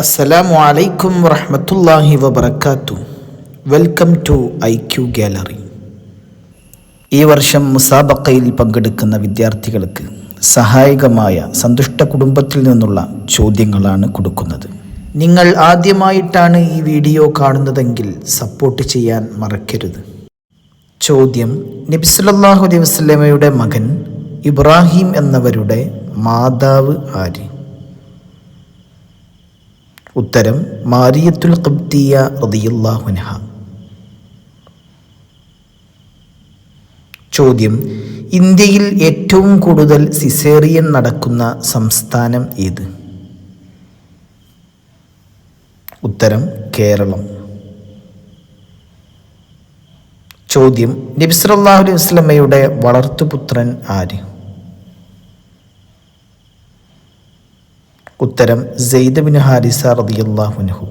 അസ്സലാമു അലൈക്കും വറഹമത്തല്ലാഹി വബർക്കാത്തു welcome to I Q gallery. ഈ വർഷം മുസാബക്കയിൽ പങ്കെടുക്കുന്ന വിദ്യാർത്ഥികൾക്ക് സഹായകമായ സന്തുഷ്ട കുടുംബത്തിൽ നിന്നുള്ള ചോദ്യങ്ങളാണ് കൊടുക്കുന്നത്. നിങ്ങൾ ആദ്യമായിട്ടാണ് ഈ വീഡിയോ കാണുന്നതെങ്കിൽ സപ്പോർട്ട് ചെയ്യാൻ മറക്കരുത്. ചോദ്യം നബിസുലല്ലാഹു അലൈഹി വസ്ലമയുടെ മകൻ ഇബ്രാഹിം എന്നവരുടെ മാതാവ് ആര്? ഉത്തരം മാരിയത്തുൽ കബ്തിയ റതിയുല്ലാഹുനഹ ചോദ്യം ഇന്ത്യയിൽ ഏറ്റവും കൂടുതൽ സിസേറിയൻ നടക്കുന്ന സംസ്ഥാനം ഏത്? ഉത്തരം കേരളം. ചോദ്യം നബിസ്വല്ലാഹു അലൈഹി വളർത്തുപുത്രൻ ആര്? ഉത്തരം സെയ്ദ് ബിൻ ഹാരിസ റതിയല്ലാഹുനഹു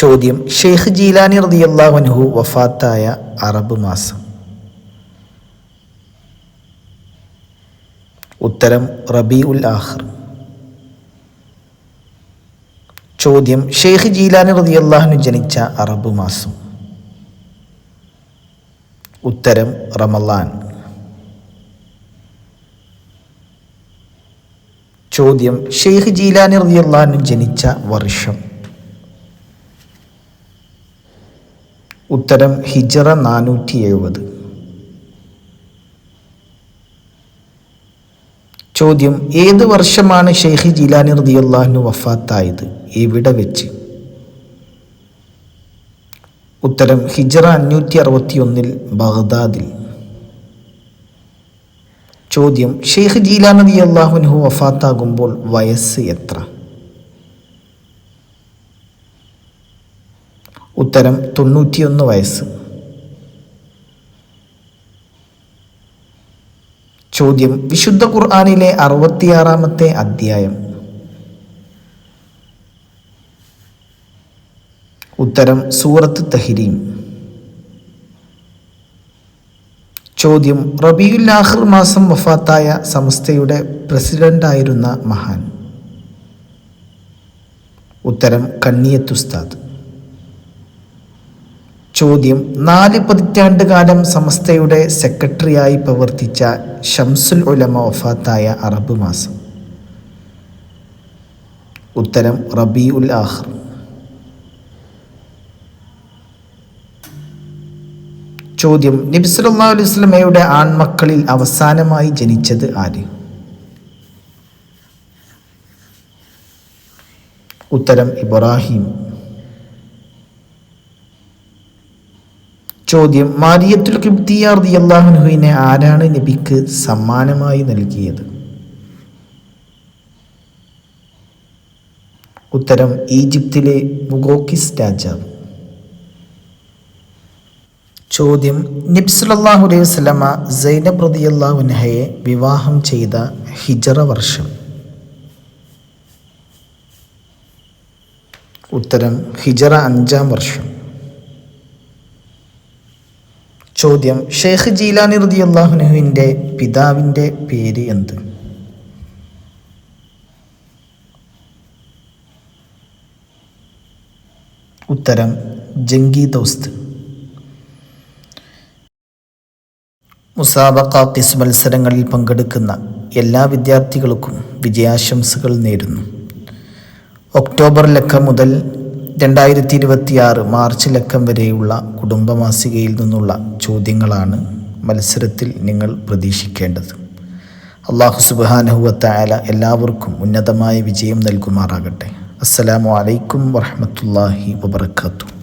ചോദ്യം ഷെയ്ഖ് ജീലാനി റതിയല്ലാഹുനഹു വഫാത്തായ അറബ് മാസം. ഉത്തരം റബി ഉൽ ആഹർ ചോദ്യം ഷെയ്ഖ് ജീലാനി റതിയല്ലാഹുനു ജനിച്ച അറബ് മാസം. ഉത്തരം റമലാൻ ചോദ്യം ഷെയ്ഖ് ജീലാനി റതിയല്ലാഹു ജനിച്ച വർഷം. ഉത്തരം ഹിജറ നാനൂറ്റി എഴുപത് ചോദ്യം ഏത് വർഷമാണ് ഷെയ്ഖ് ജിലാനി റതിയല്ലാഹു വഫാത്തായത്? എവിടെ വെച്ച്? ഉത്തരം ഹിജറ അഞ്ഞൂറ്റി അറുപത്തി ഒന്നിൽ ബഗ്ദാദിൽ. ചോദ്യം ഷെയ്ഖ് ജീലാ നബി അള്ളാഹുനഹു വഫാത്താകുമ്പോൾ വയസ്സ് എത്ര? ഉത്തരം തൊണ്ണൂറ്റിയൊന്ന് വയസ്സ്. ചോദ്യം വിശുദ്ധ ഖുർആാനിലെ അറുപത്തിയാറാമത്തെ അധ്യായം. ഉത്തരം സൂറത്ത് തഹിരീം. ചോദ്യം റബിയുൽ ആഹിർ മാസം വഫാത്തായ സംസ്ഥയുടെ പ്രസിഡന്റായിരുന്ന മഹാൻ. ഉത്തരം കണ്ണിയത്ത് ഉസ്താദ്. ചോദ്യം നാല് പതിറ്റാണ്ട് കാലം സമസ്തയുടെ സെക്രട്ടറിയായി പ്രവർത്തിച്ച ഷംസുൽ ഉലമ വഫാത്തായ അറബ് മാസം. ഉത്തരം റബി ഉൽ ചോദ്യം. നബിസുല്ലാ അലൈഹി വസല്ലമയുടെ ആൺമക്കളിൽ അവസാനമായി ജനിച്ചത് ആര്? ഉത്തരം ഇബ്രാഹിം. ചോദ്യം മാരിയത്തുൽ കിബ്തിയാർ അള്ളാഹുനുഹുവിനെ ആരാണ് നബിക്ക് സമ്മാനമായി നൽകിയത്? ഉത്തരം ഈജിപ്തിലെ മുഗോക്കിസ് രാജാവ്. ചോദ്യം. നിബ്സുലല്ലാഹു അലൈഹി വസ്ലമ സൈനബ് റതി അള്ളാഹുനഹയെ വിവാഹം ചെയ്ത ഹിജറ വർഷം. ഉത്തരം ഹിജറ അഞ്ചാം വർഷം. ചോദ്യം ഷെയ്ഖ് ജീലാനി റതി അള്ളാഹുനഹുവിന്റെ പിതാവിന്റെ പേര് എന്ത്? ഉത്തരം ജംഗി ദോസ്ത്. മുസാബക്ക ക്വിസ് മത്സരങ്ങളിൽ പങ്കെടുക്കുന്ന എല്ലാ വിദ്യാർത്ഥികൾക്കും വിജയാശംസകൾ നേരുന്നു. ഒക്ടോബർ ലക്കം മുതൽ രണ്ടായിരത്തി ഇരുപത്തിയാറ് മാർച്ച് ലക്കം വരെയുള്ള കുടുംബമാസികയിൽ നിന്നുള്ള ചോദ്യങ്ങളാണ് മത്സരത്തിൽ നിങ്ങൾ പ്രതീക്ഷിക്കേണ്ടത്. അള്ളാഹു സുബാനഹുവത്തായാല എല്ലാവർക്കും ഉന്നതമായ വിജയം നൽകുമാറാകട്ടെ. അസ്സലാമു അലൈക്കും വറഹമത്തല്ലാഹി വബർക്കാത്തു